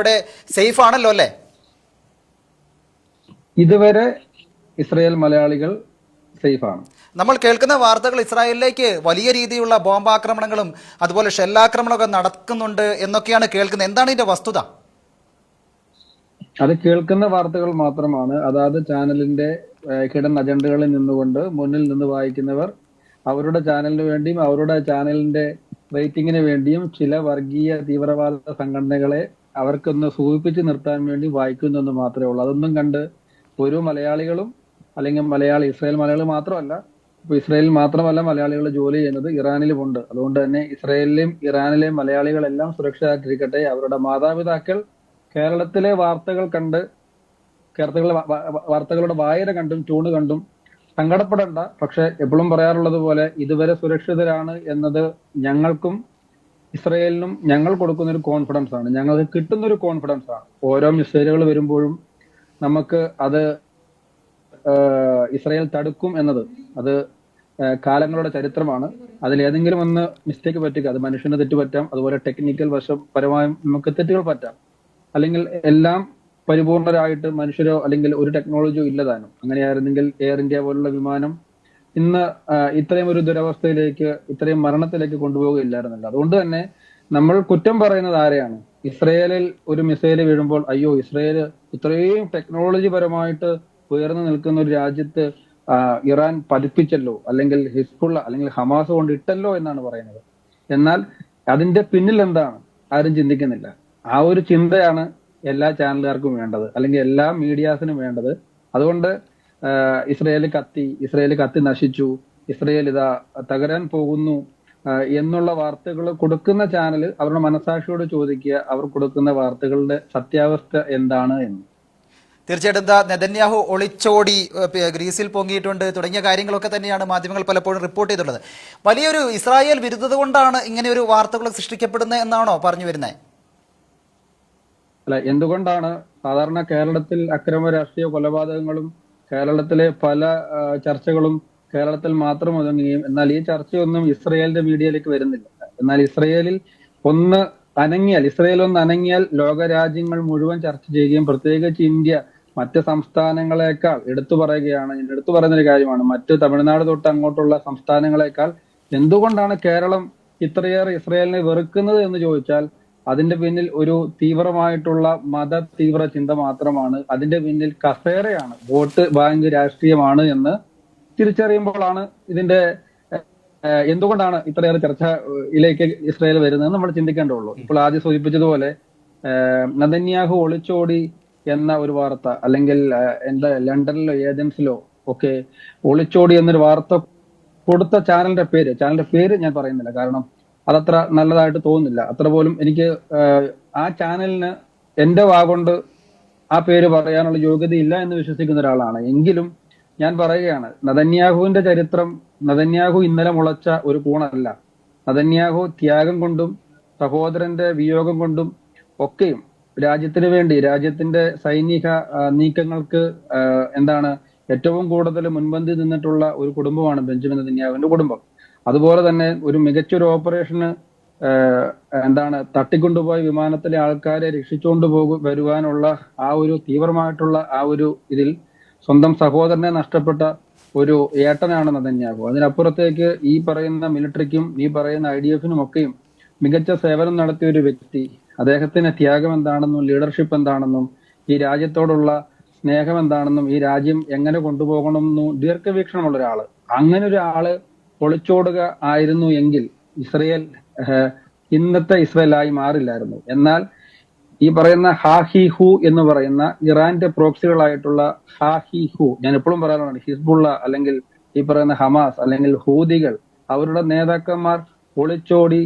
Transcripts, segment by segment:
ഇവിടെ സേഫ് ആണല്ലോ അല്ലേ? ഇതുവരെ ഇസ്രായേൽ മലയാളികൾ സേഫ് ആണ്. നമ്മൾ കേൾക്കുന്ന വാർത്തകൾ ഇസ്രായേലിലേക്ക് വലിയ രീതിയിലുള്ള ബോംബാക്രമണങ്ങളും അതുപോലെ ഷെല്ലാക്രമണമൊക്കെ നടക്കുന്നുണ്ട് എന്നൊക്കെയാണ് കേൾക്കുന്നത്. എന്താണ് ഇതിന്റെ വസ്തുത? അത് കേൾക്കുന്ന വാർത്തകൾ മാത്രമാണ്. അതാത് ചാനലിന്റെ കിടൻ അജണ്ടകളിൽ നിന്നുകൊണ്ട് മുന്നിൽ നിന്ന് വായിക്കുന്നവർ അവരുടെ ചാനലിന് വേണ്ടിയും അവരുടെ ചാനലിന്റെ റേറ്റിംഗിന് വേണ്ടിയും ചില വർഗീയ തീവ്രവാദ സംഘടനകളെ അവർക്കൊന്ന് സൂചിപ്പിച്ച് നിർത്താൻ വേണ്ടി വായിക്കുന്നു എന്ന് മാത്രമേ ഉള്ളൂ. അതൊന്നും കണ്ട് ഒരു മലയാളികളും അല്ലെങ്കിൽ മലയാളി ഇസ്രായേൽ മലയാളി മാത്രമല്ല ഇപ്പൊ ഇസ്രായേലിൽ മാത്രമല്ല മലയാളികൾ ജോലി ചെയ്യുന്നത് ഇറാനിലുമുണ്ട്. അതുകൊണ്ട് തന്നെ ഇസ്രായേലിലെയും ഇറാനിലെയും മലയാളികളെല്ലാം സുരക്ഷിതരായിട്ടിരിക്കട്ടെ. അവരുടെ മാതാപിതാക്കൾ കേരളത്തിലെ വാർത്തകൾ കണ്ട് കേരളത്തിലെ വാർത്തകളുടെ വായന കണ്ടും ട്യൂണ് കണ്ടും സങ്കടപ്പെടേണ്ട. പക്ഷെ എപ്പോഴും പറയാറുള്ളത് പോലെ ഇതുവരെ സുരക്ഷിതരാണ് എന്നത് ഞങ്ങൾക്കും ഇസ്രയേലിനും ഞങ്ങൾ കൊടുക്കുന്ന ഒരു കോൺഫിഡൻസ് ആണ്. ഞങ്ങൾക്ക് കിട്ടുന്ന ഒരു കോൺഫിഡൻസ് ആണ്. ഓരോ മിസൈലുകൾ വരുമ്പോഴും നമുക്ക് അത് ഇസ്രയേൽ തടുക്കും എന്നത് അത് കാലങ്ങളുടെ ചരിത്രമാണ്. അതിൽ ഏതെങ്കിലും ഒന്ന് മിസ്റ്റേക്ക് പറ്റുക അത് മനുഷ്യന് തെറ്റ് പറ്റാം അതുപോലെ ടെക്നിക്കൽ വശം പരമായും നമുക്ക് തെറ്റുകൾ പറ്റാം. അല്ലെങ്കിൽ എല്ലാം പരിപൂർണരായിട്ട് മനുഷ്യരോ അല്ലെങ്കിൽ ഒരു ടെക്നോളജിയോ ഇല്ലതാനും അങ്ങനെയായിരുന്നെങ്കിൽ എയർ ഇന്ത്യ പോലുള്ള വിമാനം ഇന്ന് ഇത്രയും ഒരു ദുരവസ്ഥയിലേക്ക് ഇത്രയും മരണത്തിലേക്ക് കൊണ്ടുപോവുകയില്ലായിരുന്നല്ലോ. അതുകൊണ്ട് തന്നെ നമ്മൾ കുറ്റം പറയുന്നത് ആരെയാണ്? ഇസ്രയേലിൽ ഒരു മിസൈൽ വീഴുമ്പോൾ അയ്യോ ഇസ്രയേൽ ഇത്രയും ടെക്നോളജി പരമായിട്ട് ഉയർന്നു നിൽക്കുന്ന ഒരു രാജ്യത്ത് ഇറാൻ പതിപ്പിച്ചല്ലോ അല്ലെങ്കിൽ ഹിസ്ബുള്ള അല്ലെങ്കിൽ ഹമാസ് കൊണ്ട് ഇട്ടല്ലോ എന്നാണ് പറയുന്നത്. എന്നാൽ അതിന്റെ പിന്നിൽ എന്താണ്? ആരും ചിന്തിക്കുന്നില്ല. ആ ഒരു ചിന്തയാണ് എല്ലാ ചാനലുകാർക്കും വേണ്ടത് അല്ലെങ്കിൽ എല്ലാ മീഡിയാസിനും വേണ്ടത്. അതുകൊണ്ട് ഇസ്രയേൽ കത്തി ഇസ്രയേൽ കത്തി നശിച്ചു ഇസ്രയേൽ ഇതാ തകരാൻ പോകുന്നു എന്നുള്ള വാർത്തകൾ കൊടുക്കുന്ന ചാനൽ അവരുടെ മനസാക്ഷിയോട് ചോദിക്കുക അവർ കൊടുക്കുന്ന വാർത്തകളുടെ സത്യാവസ്ഥ എന്താണ് എന്ന്. തീർച്ചയായിട്ടും എന്താ നെതന്യാഹു ഒളിച്ചോടി ഗ്രീസിൽ പൊങ്ങിയിട്ടുണ്ട് തുടങ്ങിയ കാര്യങ്ങളൊക്കെ തന്നെയാണ് മാധ്യമങ്ങൾ പലപ്പോഴും റിപ്പോർട്ട് ചെയ്തിട്ടുള്ളത്. വലിയൊരു ഇസ്രായേൽ വിരുദ്ധത കൊണ്ടാണ് ഇങ്ങനെ ഒരു വാർത്തകൾ സൃഷ്ടിക്കപ്പെടുന്നത് എന്നാണോ പറഞ്ഞു വരുന്നത് അല്ല എന്തുകൊണ്ടാണ് സാധാരണ കേരളത്തിൽ അക്രമ രാഷ്ട്രീയ കൊലപാതകങ്ങളും കേരളത്തിലെ പല ചർച്ചകളും കേരളത്തിൽ മാത്രം ഒതുങ്ങുകയും എന്നാൽ ഈ ചർച്ചയൊന്നും ഇസ്രയേലിന്റെ മീഡിയയിലേക്ക് വരുന്നില്ല. എന്നാൽ ഇസ്രയേലിൽ ഒന്ന് അനങ്ങിയാൽ ഇസ്രയേൽ ഒന്ന് അനങ്ങിയാൽ ലോകരാജ്യങ്ങൾ മുഴുവൻ ചർച്ച ചെയ്യുകയും പ്രത്യേകിച്ച് ഇന്ത്യ മറ്റ് സംസ്ഥാനങ്ങളെക്കാൾ എടുത്തു പറയുകയാണ് ഞാൻ എടുത്തു പറയുന്ന ഒരു കാര്യമാണ്. മറ്റ് തമിഴ്നാട് തൊട്ട് അങ്ങോട്ടുള്ള സംസ്ഥാനങ്ങളെക്കാൾ എന്തുകൊണ്ടാണ് കേരളം ഇത്രയേറെ ഇസ്രയേലിനെ വെറുക്കുന്നത് എന്ന് ചോദിച്ചാൽ അതിന്റെ പിന്നിൽ ഒരു തീവ്രമായിട്ടുള്ള മത തീവ്ര ചിന്ത മാത്രമാണ്. അതിന്റെ പിന്നിൽ കസേരയാണ്. വോട്ട് ബാങ്ക് രാഷ്ട്രീയമാണ് എന്ന് തിരിച്ചറിയുമ്പോഴാണ് ഇതിന്റെ എന്തുകൊണ്ടാണ് ഇത്രയേറെ ചർച്ചയിലേക്ക് ഇസ്രായേൽ വരുന്നത് നമ്മൾ ചിന്തിക്കേണ്ടതുള്ളൂ. ഇപ്പോൾ ആദ്യം സൂചിപ്പിച്ചതുപോലെ നദന്യാഹു ഒളിച്ചോടി എന്ന ഒരു വാർത്ത അല്ലെങ്കിൽ എന്താ ലണ്ടനിലോ ഏജൻസിലോ ഒക്കെ ഒളിച്ചോടി എന്നൊരു വാർത്ത കൊടുത്ത ചാനലിന്റെ പേര് ചാനലിന്റെ പേര് ഞാൻ പറയുന്നില്ല. കാരണം അതത്ര നല്ലതായിട്ട് തോന്നുന്നില്ല. അത്ര പോലും എനിക്ക് ആ ചാനലിന് എന്റെ വാഗൊണ്ട് ആ പേര് പറയാനുള്ള യോഗ്യതയില്ല എന്ന് വിശ്വസിക്കുന്ന ഒരാളാണ്. എങ്കിലും ഞാൻ പറയുകയാണ് നദന്യാഹുവിന്റെ ചരിത്രം നദന്യാഹു ഇന്നലെ മുളച്ച ഒരു കൂണല്ല. നദന്യാഹു ത്യാഗം കൊണ്ടും സഹോദരന്റെ വിയോഗം കൊണ്ടും ഒക്കെയും രാജ്യത്തിന് വേണ്ടി രാജ്യത്തിന്റെ സൈനിക നീക്കങ്ങൾക്ക് എന്താണ് ഏറ്റവും കൂടുതൽ മുൻപന്തി നിന്നിട്ടുള്ള ഒരു കുടുംബമാണ് ബെഞ്ചമിൻ നദന്യാഹുവിന്റെ കുടുംബം. അതുപോലെ തന്നെ ഒരു മികച്ചൊരു ഓപ്പറേഷന് എന്താണ് തട്ടിക്കൊണ്ടുപോയ വിമാനത്തിലെ ആൾക്കാരെ രക്ഷിച്ചുകൊണ്ട് പോകു വരുവാനുള്ള ആ ഒരു തീവ്രമായിട്ടുള്ള ആ ഒരു ഇതിൽ സ്വന്തം സഹോദരനെ നഷ്ടപ്പെട്ട ഒരു ഏട്ടനാണ് നതന്യാഹു അതിനപ്പുറത്തേക്ക് ഈ പറയുന്ന മിലിറ്ററിക്കും ഈ പറയുന്ന ഐ ഡി എഫിനും ഒക്കെയും മികച്ച സേവനം നടത്തിയ ഒരു വ്യക്തി അദ്ദേഹത്തിന് ത്യാഗം എന്താണെന്നും ലീഡർഷിപ്പ് എന്താണെന്നും ഈ രാജ്യത്തോടുള്ള സ്നേഹം എന്താണെന്നും ഈ രാജ്യം എങ്ങനെ കൊണ്ടുപോകണമെന്നും ദീർഘവീക്ഷണമുള്ള ഒരാൾ. അങ്ങനെ ഒരാൾ ഒളിച്ചോടുക ആയിരുന്നു എങ്കിൽ ഇസ്രയേൽ ഇന്നത്തെ ഇസ്രയേലായി മാറില്ലായിരുന്നു. എന്നാൽ ഈ പറയുന്ന ഹാഹി ഹു എന്ന് പറയുന്ന ഇറാന്റെ പ്രോക്സികളായിട്ടുള്ള ഹാഹി ഹു ഞാൻ എപ്പോഴും പറയാറുണ്ട് ഹിസ്ബുള്ള അല്ലെങ്കിൽ ഈ പറയുന്ന ഹമാസ് അല്ലെങ്കിൽ ഹൂദികൾ അവരുടെ നേതാക്കന്മാർ ഒളിച്ചോടി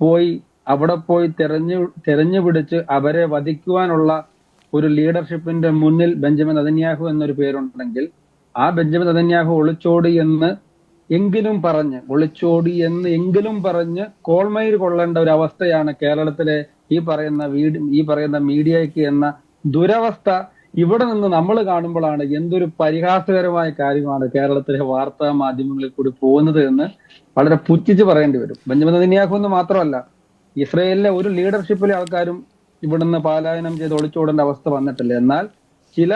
പോയി അവിടെ പോയി തെരഞ്ഞു തെരഞ്ഞു പിടിച്ച് അവരെ വധിക്കുവാനുള്ള ഒരു ലീഡർഷിപ്പിന്റെ മുന്നിൽ ബെഞ്ചമിൻ അതന്യാഹു എന്നൊരു പേരുണ്ടെങ്കിൽ ആ ബെഞ്ചമിൻ അതന്യാഹു ഒളിച്ചോടി എന്ന് എങ്കിലും പറഞ്ഞ് ഒളിച്ചോടി എന്ന് എങ്കിലും പറഞ്ഞ് കോൾമയിൽ കൊള്ളേണ്ട ഒരു അവസ്ഥയാണ് കേരളത്തിലെ ഈ പറയുന്ന വീട് ഈ പറയുന്ന മീഡിയയ്ക്ക് എന്ന ദുരവസ്ഥ ഇവിടെ നിന്ന് നമ്മൾ കാണുമ്പോഴാണ് എന്തൊരു പരിഹാസകരമായ കാര്യമാണ് കേരളത്തിലെ വാർത്താ മാധ്യമങ്ങളിൽ കൂടി പോകുന്നത് എന്ന് വളരെ പുച്ഛിച്ച് പറയേണ്ടി വരും. ബെഞ്ചമിൻ നിന്യാഹു എന്ന് മാത്രമല്ല ഇസ്രയേലിലെ ഒരു ലീഡർഷിപ്പിലെ ആൾക്കാരും ഇവിടുന്ന് പലായനം ചെയ്ത് ഒളിച്ചോടേണ്ട അവസ്ഥ വന്നിട്ടില്ല. എന്നാൽ ചില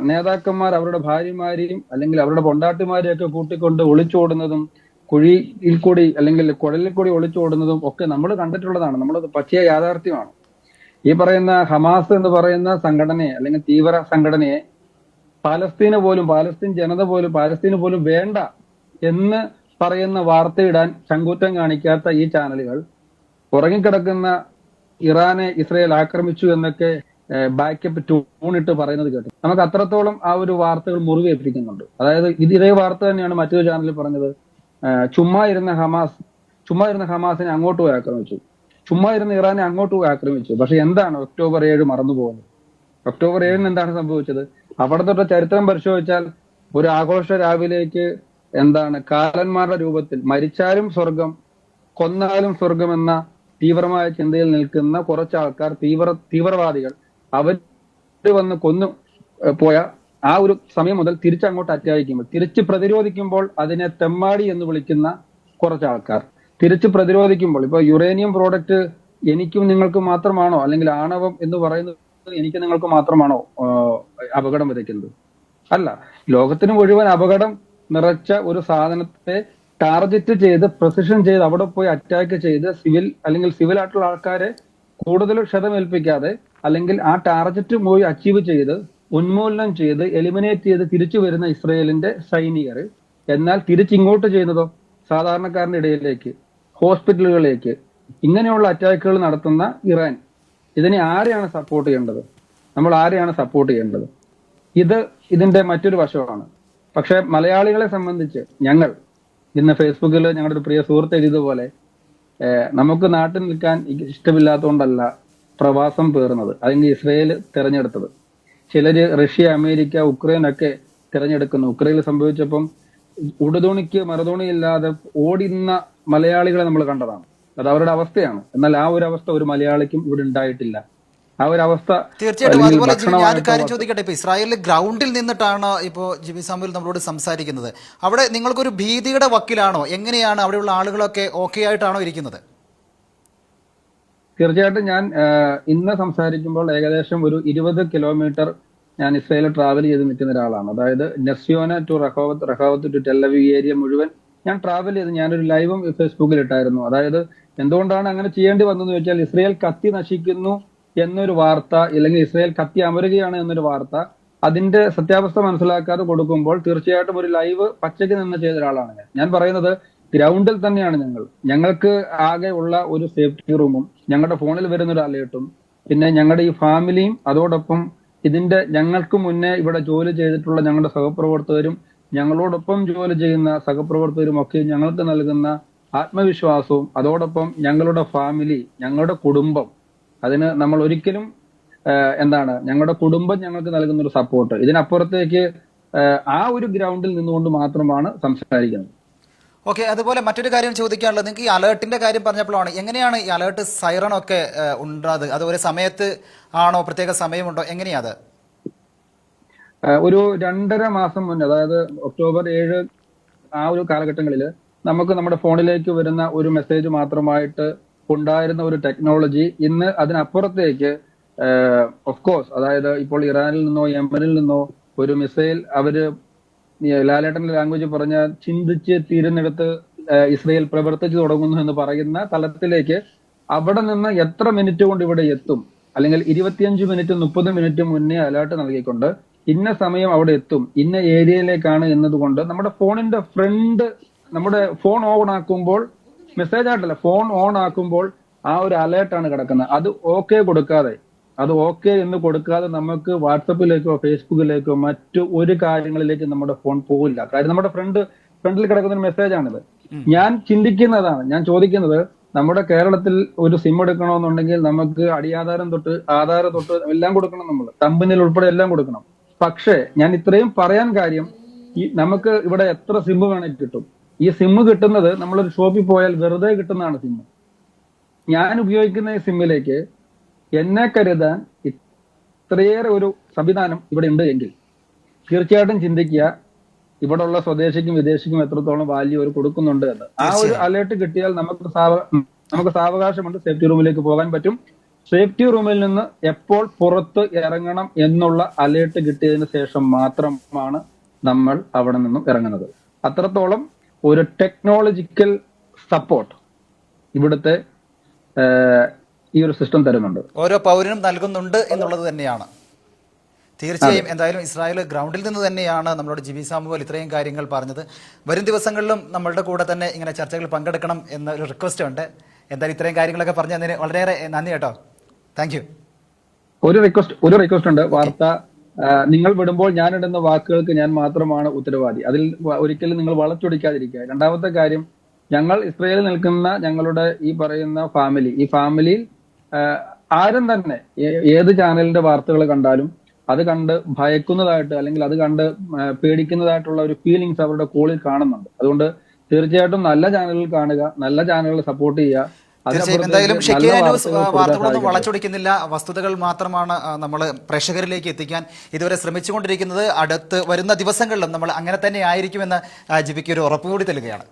നേതാക്കന്മാർ അവരുടെ ഭാര്യമാരെയും അല്ലെങ്കിൽ അവരുടെ പൊണ്ടാട്ടിമാരെയും ഒക്കെ കൂട്ടിക്കൊണ്ട് ഒളിച്ചോടുന്നതും കുഴിയിൽ കൂടി അല്ലെങ്കിൽ കുഴലിൽ കൂടി ഒളിച്ചോടുന്നതും ഒക്കെ നമ്മൾ കണ്ടിട്ടുള്ളതാണ്. നമ്മൾ പച്ചയ യാഥാർത്ഥ്യമാണ്. ഈ പറയുന്ന ഹമാസ് എന്ന് പറയുന്ന സംഘടനയെ അല്ലെങ്കിൽ തീവ്ര സംഘടനയെ പാലസ്തീന് പോലും പാലസ്തീൻ ജനത പോലും പാലസ്തീന് പോലും വേണ്ട എന്ന് പറയുന്ന വാർത്തയിടാൻ ചങ്കൂറ്റം കാണിക്കാത്ത ഈ ചാനലുകൾ ഉറങ്ങിക്കിടക്കുന്ന ഇറാനെ ഇസ്രയേൽ ആക്രമിച്ചു എന്നൊക്കെ ബാക്കപ്പ് ട്യൂണിട്ട് പറയുന്നത് കേട്ടു. നമുക്ക് അത്രത്തോളം ആ ഒരു വാർത്തകൾ മുറിവേൽപ്പിക്കുന്നുണ്ട് അതായത് ഇത് ഇതേ വാർത്ത തന്നെയാണ് മറ്റൊരു ചാനലിൽ പറഞ്ഞത്. ചുമ്മാ ഇരുന്ന ഹമാസ് ചുമ്മാ ഇരുന്ന ഹമാസിനെ അങ്ങോട്ട് പോയി ആക്രമിച്ചു. ചുമ്മാ ഇരുന്ന ഇറാനെ അങ്ങോട്ട് പോയി ആക്രമിച്ചു. പക്ഷെ എന്താണ് ഒക്ടോബർ ഏഴ് മറന്നു പോകുന്നത്? ഒക്ടോബർ ഏഴിന് എന്താണ് സംഭവിച്ചത്? അവിടെ തൊട്ട് ചരിത്രം പരിശോധിച്ചാൽ ഒരു ആഘോഷ രാവിലേക്ക് എന്താണ് കാലന്മാരുടെ രൂപത്തിൽ മരിച്ചാലും സ്വർഗം കൊന്നാലും സ്വർഗം എന്ന തീവ്രമായ ചിന്തയിൽ നിൽക്കുന്ന കുറച്ച് ആൾക്കാർ തീവ്ര തീവ്രവാദികൾ അവർ വന്ന് കൊന്നു പോയ ആ ഒരു സമയം മുതൽ തിരിച്ചങ്ങോട്ട് അറ്റായിക്കുമ്പോൾ തിരിച്ച് പ്രതിരോധിക്കുമ്പോൾ അതിനെ തെമ്മാടി എന്ന് വിളിക്കുന്ന കുറച്ച് ആൾക്കാർ തിരിച്ച് പ്രതിരോധിക്കുമ്പോൾ ഇപ്പൊ യുറേനിയം പ്രോഡക്റ്റ് എനിക്കും നിങ്ങൾക്കും മാത്രമാണോ അല്ലെങ്കിൽ ആണവം എന്ന് പറയുന്നത് എനിക്ക് നിങ്ങൾക്ക് മാത്രമാണോ അപകടം വിതയ്ക്കുന്നത്? അല്ല. ലോകത്തിന് മുഴുവൻ അപകടം നിറച്ച ഒരു സാധനത്തെ ടാർഗറ്റ് ചെയ്ത് പ്രസിഷൻ ചെയ്ത് അവിടെ പോയി അറ്റാക്ക് ചെയ്ത് സിവിൽ അല്ലെങ്കിൽ സിവിൽ ആയിട്ടുള്ള ആൾക്കാരെ കൂടുതൽ ക്ഷതമേൽപ്പിക്കാതെ അല്ലെങ്കിൽ ആ ടാർഗറ്റ് പോയി അച്ചീവ് ചെയ്ത് ഉന്മൂലനം ചെയ്ത് എലിമിനേറ്റ് ചെയ്ത് തിരിച്ചു വരുന്ന ഇസ്രയേലിന്റെ സൈനികർ എന്നാൽ തിരിച്ചിങ്ങോട്ട് ചെയ്യുന്നതോ സാധാരണക്കാരന്റെ ഇടയിലേക്ക് ഹോസ്പിറ്റലുകളിലേക്ക് ഇങ്ങനെയുള്ള അറ്റാക്കുകൾ നടത്തുന്ന ഇറാൻ ഇതിനെ ആരെയാണ് സപ്പോർട്ട് ചെയ്യേണ്ടത്? നമ്മൾ ആരെയാണ് സപ്പോർട്ട് ചെയ്യേണ്ടത്? ഇത് ഇതിന്റെ മറ്റൊരു വശമാണ്. പക്ഷെ മലയാളികളെ സംബന്ധിച്ച് ഞങ്ങൾ ഇന്ന് ഫേസ്ബുക്കിൽ ഞങ്ങളുടെ ഒരു പ്രിയ സുഹൃത്ത് എഴുതിയതുപോലെ നമുക്ക് നാട്ടിൽ നിൽക്കാൻ ഇഷ്ടമില്ലാത്തതുകൊണ്ടല്ല പ്രവാസം പേറുന്നത്. അല്ലെങ്കിൽ ഇസ്രയേൽ തിരഞ്ഞെടുത്തത്. ചിലര് റഷ്യ അമേരിക്ക ഉക്രൈൻ ഒക്കെ തിരഞ്ഞെടുക്കുന്നു. ഉക്രൈനിൽ സംഭവിച്ചപ്പം ഉടുതുണിക്ക് മറുതുണി ഇല്ലാതെ ഓടുന്ന മലയാളികളെ നമ്മൾ കണ്ടതാണ്. അത് അവരുടെ അവസ്ഥയാണ്. എന്നാൽ ആ ഒരു അവസ്ഥ ഒരു മലയാളിക്കും ഇവിടെ ഉണ്ടായിട്ടില്ല. ആ ഒരു അവസ്ഥ തീർച്ചയായിട്ടും അതുപോലെ ഞാനൊരു കാര്യം ചോദിക്കട്ടെ ഇപ്പൊ ഇസ്രായേലിൽ ഗ്രൗണ്ടിൽ നിന്നിട്ടാണ് ഇപ്പോ ജിബി സാമുൽ നമ്മളോട് സംസാരിക്കുന്നത്. അവിടെ നിങ്ങൾക്കൊരു ഭീതിയുടെ വക്കിലാണോ? എങ്ങനെയാണ് അവിടെയുള്ള ആളുകളൊക്കെ ഓക്കെ ആയിട്ടാണോ ഇരിക്കുന്നത്? തീർച്ചയായിട്ടും ഞാൻ ഇന്ന് സംസാരിക്കുമ്പോൾ ഏകദേശം ഒരു ഇരുപത് കിലോമീറ്റർ ഞാൻ ഇസ്രായേലിൽ ട്രാവൽ ചെയ്ത് നിൽക്കുന്ന ഒരാളാണ്. അതായത് Nes Ziona to Rehovot Rehovot to Tel Aviv area മുഴുവൻ ഞാൻ ട്രാവൽ ചെയ്ത് ഞാനൊരു ലൈവും ഫേസ്ബുക്കിൽ ഇട്ടായിരുന്നു. അതായത് എന്തുകൊണ്ടാണ് അങ്ങനെ ചെയ്യേണ്ടി വന്നതെന്ന് വെച്ചാൽ ഇസ്രായേൽ കത്തി നശിക്കുന്നു എന്നൊരു വാർത്ത അല്ലെങ്കിൽ ഇസ്രായേൽ കത്തി അമരുകയാണ് എന്നൊരു വാർത്ത അതിന്റെ സത്യാവസ്ഥ മനസ്സിലാക്കാതെ കൊടുക്കുമ്പോൾ തീർച്ചയായിട്ടും ഒരു ലൈവ് പച്ചയ്ക്ക് നിന്ന് ചെയ്ത ഒരാളാണ് ഞാൻ. ഞാൻ പറയുന്നത് ഗ്രൗണ്ടിൽ തന്നെയാണ് ഞങ്ങൾ. ഞങ്ങൾക്ക് ആകെ ഉള്ള ഒരു സേഫ്റ്റി റൂമും ഞങ്ങളുടെ ഫോണിൽ വരുന്ന ഒരു അലേർട്ടും പിന്നെ ഞങ്ങളുടെ ഈ ഫാമിലിയും അതോടൊപ്പം ഇതിന്റെ ഞങ്ങൾക്ക് മുന്നേ ഇവിടെ ജോലി ചെയ്തിട്ടുള്ള ഞങ്ങളുടെ സഹപ്രവർത്തകരും ഞങ്ങളോടൊപ്പം ജോലി ചെയ്യുന്ന സഹപ്രവർത്തകരും ഒക്കെ ഞങ്ങൾക്ക് നൽകുന്ന ആത്മവിശ്വാസവും അതോടൊപ്പം ഞങ്ങളുടെ ഫാമിലി ഞങ്ങളുടെ കുടുംബം അതിന് നമ്മൾ ഒരിക്കലും എന്താണ് ഞങ്ങളുടെ കുടുംബം ഞങ്ങൾക്ക് നൽകുന്ന ഒരു സപ്പോർട്ട് ഇതിനപ്പുറത്തേക്ക് ആ ഒരു ഗ്രൗണ്ടിൽ നിന്നുകൊണ്ട് മാത്രമാണ് സംസാരിക്കുന്നത്. ഓക്കെ അതുപോലെ മറ്റൊരു കാര്യം ചോദിക്കാനുള്ളത്. നിങ്ങൾക്ക് ഈ അലേർട്ടിന്റെ കാര്യം പറഞ്ഞപ്പോഴാണ് എങ്ങനെയാണ് ഈ അലേർട്ട് സൈറൺ ഒക്കെ ഉണ്ടാത്? അത് ഒരു സമയത്ത് ആണോ? പ്രത്യേക സമയമുണ്ടോ? എങ്ങനെയാ അത്? ഒരു രണ്ടര മാസം മുന്നേ അതായത് ഒക്ടോബർ ഏഴ് ആ ഒരു കാലഘട്ടങ്ങളിൽ നമുക്ക് നമ്മുടെ ഫോണിലേക്ക് വരുന്ന ഒരു മെസ്സേജ് മാത്രമായിട്ട് ഉണ്ടായിരുന്ന ഒരു ടെക്നോളജി ഇന്ന് അതിനപ്പുറത്തേക്ക് ഓഫ് കോഴ്സ് അതായത് ഇപ്പോൾ ഇറാനിൽ നിന്നോ യമനിൽ നിന്നോ ഒരു മിസൈൽ അവർ ലാലേട്ടൻ ലാംഗ്വേജ് പറഞ്ഞ ചിന്തിച്ച് തീരുന്നിടത്ത് ഇസ്രയേൽ പ്രവർത്തിച്ചു തുടങ്ങുന്നു എന്ന് പറയുന്ന തലത്തിലേക്ക് അവിടെ നിന്ന് എത്ര മിനിറ്റ് കൊണ്ട് ഇവിടെ എത്തും? അല്ലെങ്കിൽ ഇരുപത്തിയഞ്ച് മിനിറ്റ് മുപ്പത് മിനിറ്റ് മുന്നേ അലേർട്ട് നൽകിക്കൊണ്ട് ഇന്ന സമയം അവിടെ എത്തും ഇന്ന ഏരിയയിലേക്കാണ് എന്നതുകൊണ്ട് നമ്മുടെ ഫോണിന്റെ ഫ്രണ്ട് നമ്മുടെ ഫോൺ ഓൺ ആക്കുമ്പോൾ മെസ്സേജ് ആയിട്ടല്ല ഫോൺ ഓൺ ആക്കുമ്പോൾ ആ ഒരു അലേർട്ടാണ് കിടക്കുന്നത്. അത് ഓക്കെ കൊടുക്കാതെ അത് ഓക്കെ എന്ന് കൊടുക്കാതെ നമുക്ക് വാട്സപ്പിലേക്കോ ഫേസ്ബുക്കിലേക്കോ മറ്റു ഒരു കാര്യങ്ങളിലേക്ക് നമ്മുടെ ഫോൺ പോകില്ല കാര്യം നമ്മുടെ ഫ്രണ്ട് ഫ്രണ്ടിൽ കിടക്കുന്ന ഒരു മെസ്സേജ് ആണിത് ഞാൻ ചിന്തിക്കുന്നതാണ് ഞാൻ ചോദിക്കുന്നത് നമ്മുടെ കേരളത്തിൽ ഒരു സിം എടുക്കണമെന്നുണ്ടെങ്കിൽ നമുക്ക് അടിയാധാരം തൊട്ട് ആധാര തൊട്ട് എല്ലാം കൊടുക്കണം നമ്മൾ. കമ്പനിയിൽ ഉൾപ്പെടെ എല്ലാം കൊടുക്കണം. പക്ഷേ ഞാൻ ഇത്രയും പറയാൻ കാര്യം ഈ നമുക്ക് ഇവിടെ എത്ര സിം വേണമെങ്കിൽ കിട്ടും? ഈ സിമ്മ് കിട്ടുന്നത് നമ്മളൊരു ഷോപ്പിൽ പോയാൽ വെറുതെ കിട്ടുന്നതാണ് സിമ്മ് ഞാൻ ഉപയോഗിക്കുന്ന ഈ സിമ്മിലേക്ക് എന്നെ കരുതാൻ ഇത്രയേറെ ഒരു സംവിധാനം ഇവിടെ ഉണ്ട് എങ്കിൽ തീർച്ചയായിട്ടും ചിന്തിക്കുക ഇവിടെ ഉള്ള സ്വദേശിക്കും വിദേശിക്കും എത്രത്തോളം വാല്യൂ അവർ കൊടുക്കുന്നുണ്ട് എന്ന്. ആ ഒരു അലേർട്ട് കിട്ടിയാൽ നമുക്ക് സാവ- നമുക്ക് സാവകാശമുണ്ട് സേഫ്റ്റി റൂമിലേക്ക് പോകാൻ പറ്റും. സേഫ്റ്റി റൂമിൽ നിന്ന് എപ്പോൾ പുറത്ത് ഇറങ്ങണം എന്നുള്ള അലേർട്ട് കിട്ടിയതിന് ശേഷം മാത്രമാണ് നമ്മൾ അവിടെ നിന്നും ഇറങ്ങുന്നത്. അത്രത്തോളം ഒരു ടെക്നോളജിക്കൽ സപ്പോർട്ട് ഇവിടുത്തെ ഈ ഒരു സിസ്റ്റം തരുന്നുണ്ട്. ഓരോ പൗരനും നൽകുന്നുണ്ട് എന്നുള്ളത് തന്നെയാണ്. തീർച്ചയായും എന്തായാലും ഇസ്രായേൽ ഗ്രൗണ്ടിൽ നിന്ന് തന്നെയാണ് നമ്മളോട് ജിബി സാമുവൽ ഇത്രയും കാര്യങ്ങൾ പറഞ്ഞത്. വരും ദിവസങ്ങളിലും നമ്മളുടെ കൂടെ തന്നെ ഇങ്ങനെ ചർച്ചകൾ പങ്കെടുക്കണം എന്നൊരു റിക്വസ്റ്റ് ഉണ്ട്. എന്തായാലും ഇത്രയും കാര്യങ്ങളൊക്കെ പറഞ്ഞു തന്നതിന് വളരെയേറെ നന്ദി കേട്ടോ. താങ്ക് യു ഒരു റിക്വസ്റ്റ് ഒരു റിക്വസ്റ്റ് ഉണ്ട്. വാർത്ത നിങ്ങൾ വിടുമ്പോൾ ഞാൻ ഇടുന്ന വാക്കുകൾക്ക് ഞാൻ മാത്രമാണ് ഉത്തരവാദി. അതിൽ ഒരിക്കലും നിങ്ങൾ വളച്ചൊടിക്കാതിരിക്കുക. രണ്ടാമത്തെ കാര്യം ഞങ്ങൾ ഇസ്രയേലിൽ നിൽക്കുന്ന ഞങ്ങളുടെ ഈ പറയുന്ന ഫാമിലി ഈ ഫാമിലിയിൽ ആരും തന്നെ ഏത് ചാനലിന്റെ വാർത്തകൾ കണ്ടാലും അത് കണ്ട് ഭയക്കുന്നതായിട്ട് അല്ലെങ്കിൽ അത് കണ്ട് പേടിക്കുന്നതായിട്ടുള്ള ഒരു ഫീലിങ്സ് അവരുടെ കോളിൽ കാണുന്നുണ്ട്. അതുകൊണ്ട് തീർച്ചയായിട്ടും നല്ല ചാനലുകൾ കാണുക നല്ല ചാനലുകൾ സപ്പോർട്ട് ചെയ്യുക. തീർച്ചയായും. എന്തായാലും ന്യൂസ് വാർത്തകളൊന്നും വളച്ചൊടിക്കുന്നില്ല. വസ്തുതകൾ മാത്രമാണ് നമ്മൾ പ്രേക്ഷകരിലേക്ക് എത്തിക്കാൻ ഇതുവരെ ശ്രമിച്ചുകൊണ്ടിരിക്കുന്നത്. അടുത്ത് വരുന്ന ദിവസങ്ങളിലും നമ്മൾ അങ്ങനെ തന്നെ ആയിരിക്കുമെന്ന് ജിബിക്ക് ഒരു ഉറപ്പ് കൂടി നൽകുകയാണ്